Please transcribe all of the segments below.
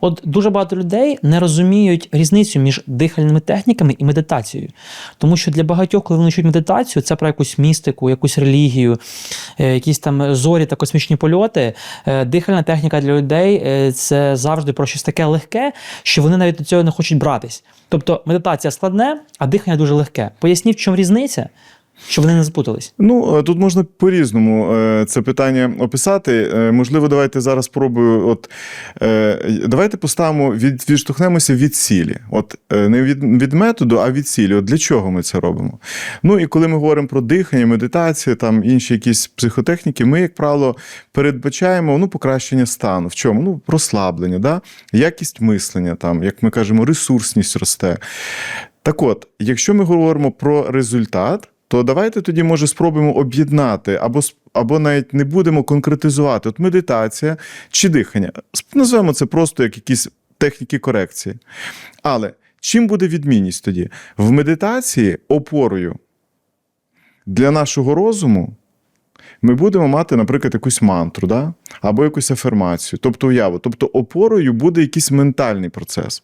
От дуже багато людей не розуміють різницю між дихальними техніками і медитацією. Тому що для багатьох, коли вони чують медитацію, це про якусь містику, якусь релігію, е, якісь там зорі та космічні польоти. Е, Дихальна техніка для людей е, це завжди про щось таке легке, що вони навіть до цього не хочуть братись. Тобто медитація складне, а дихання дуже легке. Поясніть, в чому різниця, щоб вони не запутались. Ну, е, тут можна по-різному е, це питання описати. Е, Можливо, давайте зараз спробую. От давайте поставимо від, відштовхнемося від цілі. От не від, від методу, а від цілі. От для чого ми це робимо? Ну і коли ми говоримо про дихання, медитацію, там інші якісь психотехніки, ми, як правило, передбачаємо ну, покращення стану. В чому? Ну, розслаблення, да? якість мислення, там, як ми кажемо, ресурсність росте. Так от, якщо ми говоримо про результат, то давайте тоді, може, спробуємо об'єднати або, або навіть не будемо конкретизувати. От медитація чи дихання. Назвемо це просто як якісь техніки корекції. Але чим буде відмінність тоді? В медитації опорою для нашого розуму ми будемо мати, наприклад, якусь мантру, да? або якусь афірмацію, тобто уяву. Тобто опорою буде якийсь ментальний процес.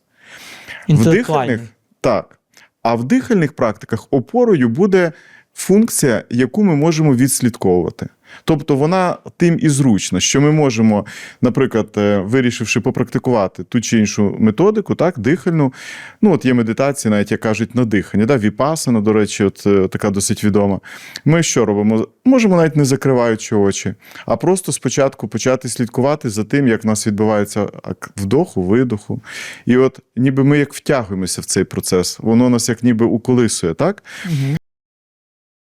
В дихальних, так. А в дихальних практиках опорою буде функція, яку ми можемо відслідковувати. Тобто вона тим і зручна, що ми можемо, наприклад, е, вирішивши попрактикувати ту чи іншу методику, так, дихальну. Ну, от є медитація, навіть як кажуть, на дихання. Да? Віпасана, до речі, от е, така досить відома. Ми що робимо? Можемо навіть не закриваючи очі, а просто спочатку почати слідкувати за тим, як в нас відбувається вдоху, видоху. І от ніби ми як втягуємося в цей процес, воно нас як ніби уколисує, так?